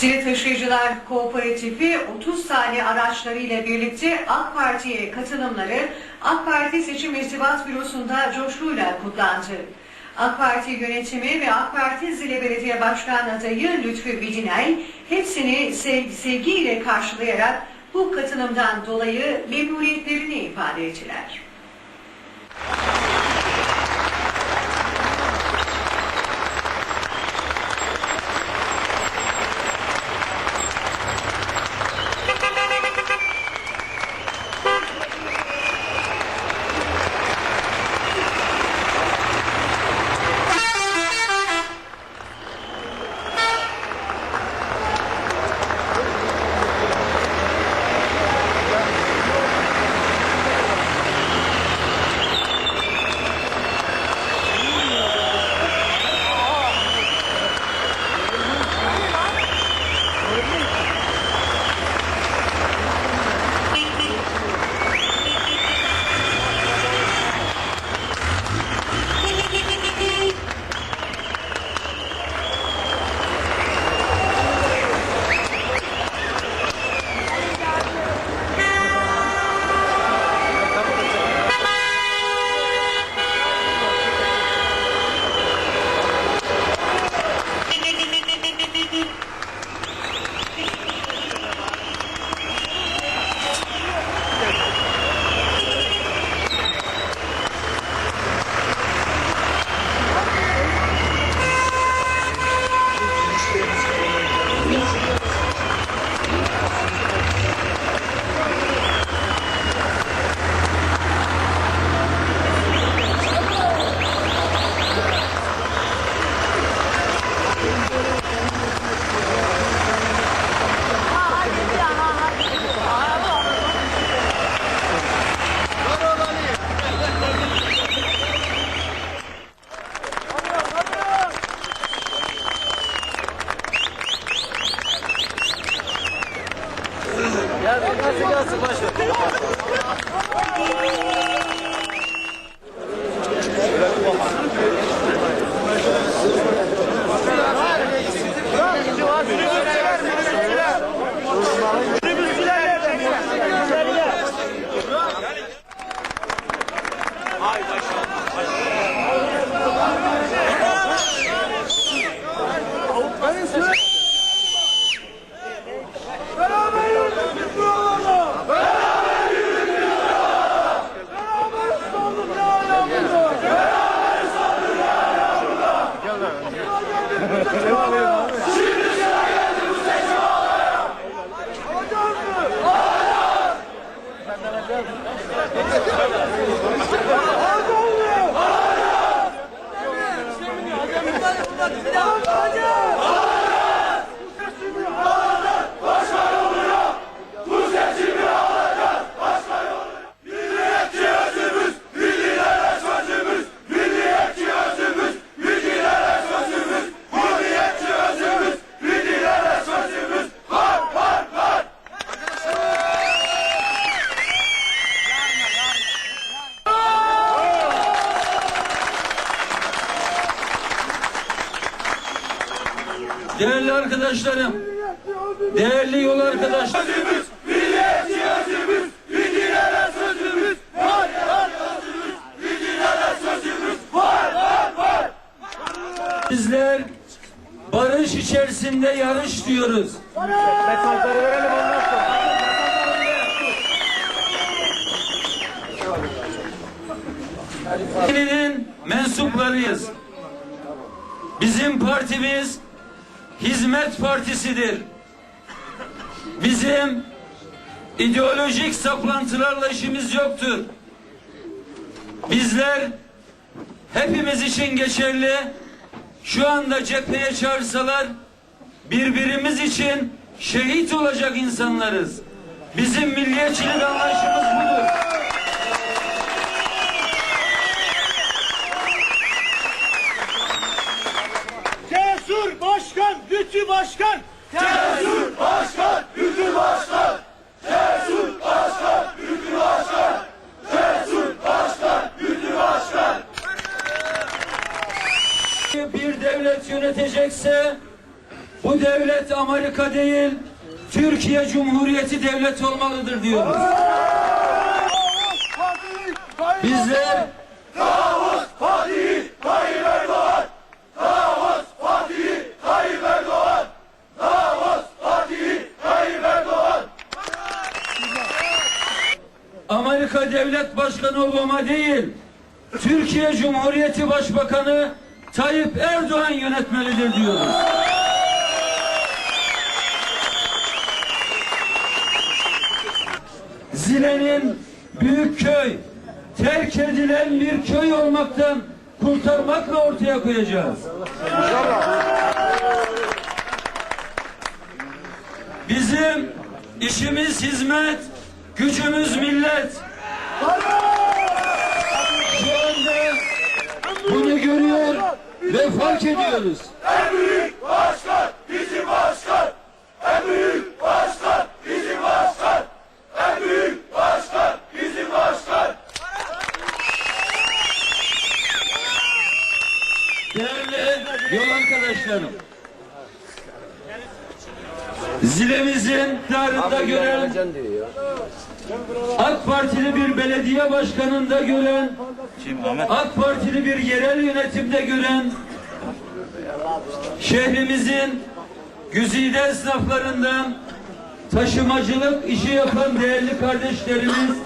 Sivil Taşıyıcılar Kooperatifi 30 tane araçlarıyla birlikte AK Parti'ye katılımları AK Parti Seçim İrtibat Bürosu'nda coşkuyla kutlandı. AK Parti yönetimi ve AK Parti Zile Belediye Başkan adayı Lütfü Vidinay hepsini sev- sevgiyle karşılayarak bu katılımdan dolayı memnuniyetlerini ifade ettiler. Yeah. arkadaşlarım, değerli yol arkadaşlarım. Bizler barış içerisinde yarış diyoruz. Partinin mensuplarıyız. Bizim partimiz Hizmet Partisi'dir. Bizim ideolojik saplantılarla işimiz yoktur. Bizler hepimiz için geçerli şu anda cepheye çağırsalar birbirimiz için şehit olacak insanlarız. Bizim milliyetçilik anlayışımız budur. Başkan. Cesur Başkan, Lütfü Başkan. Cesur Başkan, Lütfü Başkan. Cesur Başkan, Lütfü Başkan. Bir devlet yönetecekse Bu devlet Amerika değil, Türkiye Cumhuriyeti devlet olmalıdır diyoruz. Bizler Davos Fatih, Tayyip Erdoğan. Davos Fatih, Tayyip Erdoğan. Davos Fatih, Tayyip Erdoğan. Amerika Devlet Başkanı Obama değil, Türkiye Cumhuriyeti Başbakanı Tayyip Erdoğan yönetmelidir diyoruz. Zile'nin büyük köy, terk edilen bir köy olmaktan kurtarmakla ortaya koyacağız. Bizim işimiz hizmet, gücümüz millet. Şu anda bunu görüyor ve fark ediyoruz. En büyük başkan bizim başkan. En büyük başkan bizim başkan. En büyük başkan bizim başkan. Değerli yol arkadaşlarım. Zilemizin iktidarında gören AK Partili bir belediye başkanında gören AK Partili bir yerel yönetimde gören şehrimizin güzide esnaflarından taşımacılık işi yapan değerli kardeşlerimiz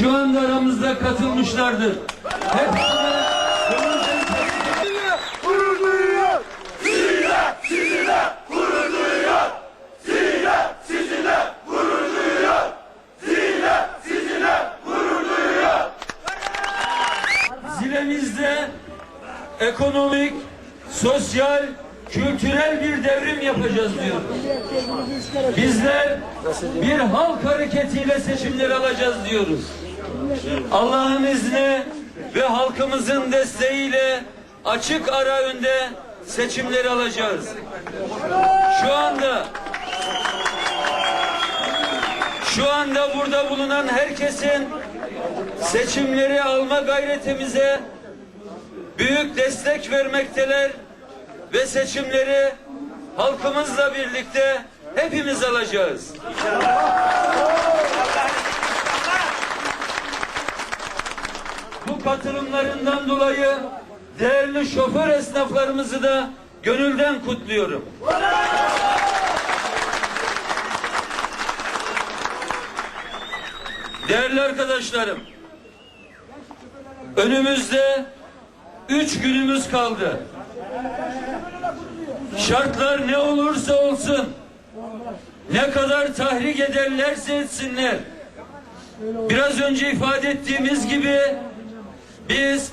şu anda aramızda katılmışlardır. Hepsine ekonomik, sosyal, kültürel bir devrim yapacağız diyoruz. Bizler bir halk hareketiyle seçimleri alacağız diyoruz. Allah'ın izni ve halkımızın desteğiyle açık ara önde seçimleri alacağız. Şu anda şu anda burada bulunan herkesin seçimleri alma gayretimize büyük destek vermekteler ve seçimleri halkımızla birlikte hepimiz alacağız. Bu katılımlarından dolayı değerli şoför esnaflarımızı da gönülden kutluyorum. Değerli arkadaşlarım, önümüzde üç günümüz kaldı. Şartlar ne olursa olsun, ne kadar tahrik ederlerse etsinler, biraz önce ifade ettiğimiz gibi biz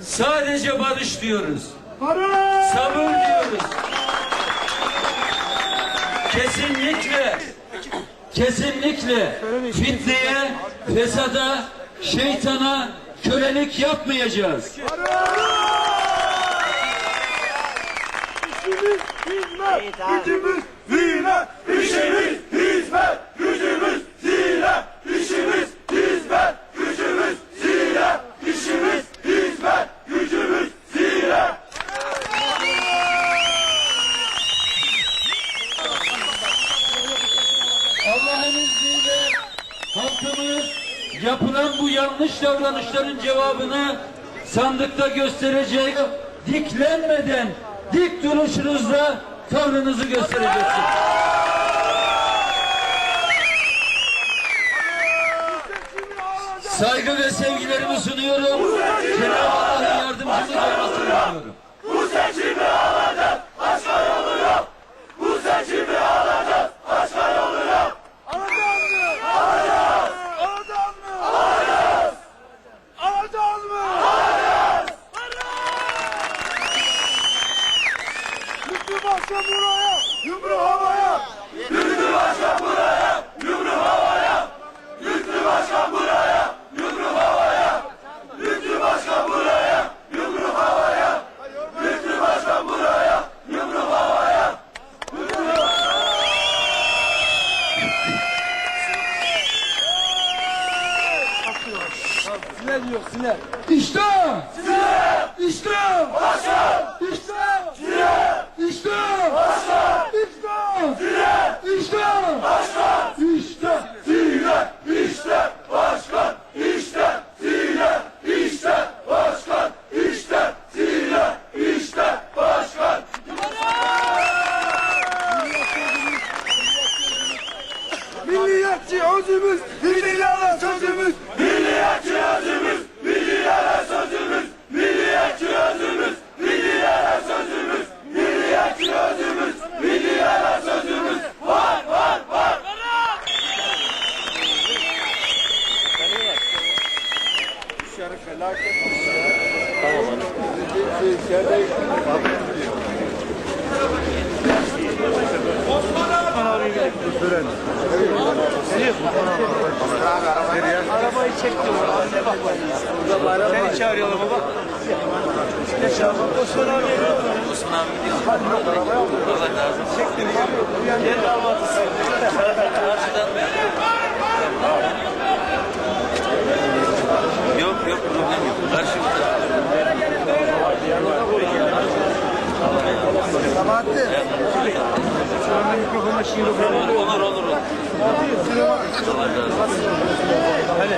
sadece barış diyoruz. Sabır diyoruz. Kesinlikle kesinlikle fitneye, fesada, şeytana kölelik yapmayacağız. İşimiz hizmet, gücümüz zile. İşimiz hizmet, gücümüz zile. İşimiz hizmet, gücümüz zile. İşimiz hizmet, gücümüz zile. Allah'ın izniyle halkımız yapılan bu yanlış davranışların cevabını sandıkta gösterecek. Diklenmeden dik duruşunuzla tavrınızı göstereceksiniz. Saygı ve sevgilerimi sunuyorum. Cenab-ı Allah'ın yardımcımız olmasını diliyorum. Osman abi Osman abi diyor. Allah lazım. Gel damadısı. Karşıdan Yok yok problem yok. Karşımızda. Sabahattin. Şu anda mikrofona şiir okuyorum. Olur olur olur. Allah razı olsun. Hadi.